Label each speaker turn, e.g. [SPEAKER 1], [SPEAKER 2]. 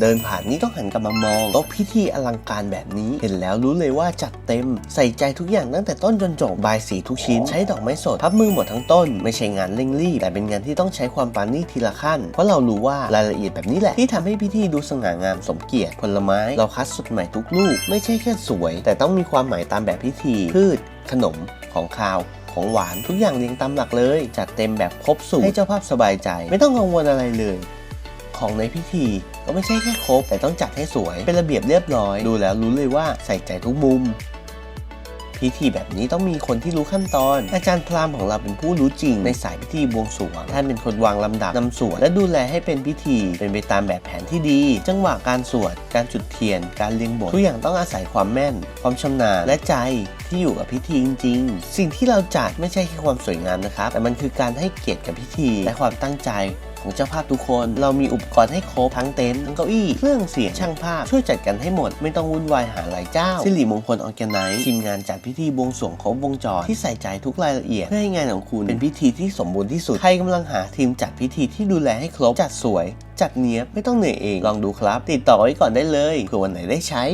[SPEAKER 1] เดินผ่านนี่ต้องหันกลับมามองโต๊ะพิธีอลังการแบบนี้ เห็นแล้วรู้เลยว่าจัดเต็ม ใส่ใจทุกอย่างตั้งแต่ต้นจนจบบายสีทุกชิ้น ใช้ดอกไม้สดพับมือหมดทั้งต้น ไม่ใช่งานเร่งรีบ แต่เป็นงานที่ต้องใช้ความปราณีตทีละขั้น เพราะเรารู้ว่ารายละเอียดแบบนี้แหละ ที่ทำให้พิธีดูสง่างามสมเกียรติผลไม้เราคัดสดใหม่ทุกลูก ไม่ใช่แค่สวย แต่ต้องมีความหมายตามแบบพิธี พืช ขนมของคาวของหวานทุกอย่างเรียงตามหลักเลย จัดเต็มแบบครบสูตรให้เจ้าภาพสบายใจ ไม่ต้องกังวลอะไรเลย ของในพิธี ก็ไม่ใช่แค่ครบแต่ต้องจัดให้สวย เป็นระเบียบเรียบร้อย ดูแล้วรู้เลยว่าใส่ใจทุกมุม พิธีแบบนี้ต้องมีคนที่รู้ขั้นตอน อาจารย์พราหมณ์ของเราเป็นผู้รู้จริงในสายพิธีบวงสรวงท่านเป็นคนวางลำดับนำสวดและดูแลให้เป็นพิธี เป็นไปตามแบบแผนที่ดี จังหวะการสวด การจุดเทียน การเรียงบททุกอย่างต้องอาศัยความแม่น ความชำนาญและใจที่อยู่กับพิธีจริง ๆ สิ่งที่เราจัดไม่ใช่แค่ความสวยงามนะครับ แต่มันคือการให้เกียรติกับพิธี และความตั้งใจ ของเจ้าภาพทุกคน เรามีอุปกรณ์ให้ครบทั้งเต็นท์ทั้งเก้าอี้เครื่องเสียงช่างภาพช่วยจัดกันให้หมด ไม่ต้องวุ่นวายหาหลายเจ้าสิริมงคลออแกไนซ์ทีมงานจัดพิธีบวงสรวงครบวงจรที่ใส่ใจทุกรายละเอียดเพื่อให้งานของคุณเป็นพิธีที่สมบูรณ์ที่สุดใครกำลังหาทีมจัดพิธีที่ดูแลให้ครบจัดสวย จัดเนี้ยบไม่ต้องเหนื่อยเองลองดูครับ ติดต่อไว้ก่อนได้เลยเผื่อวันไหนได้ใช้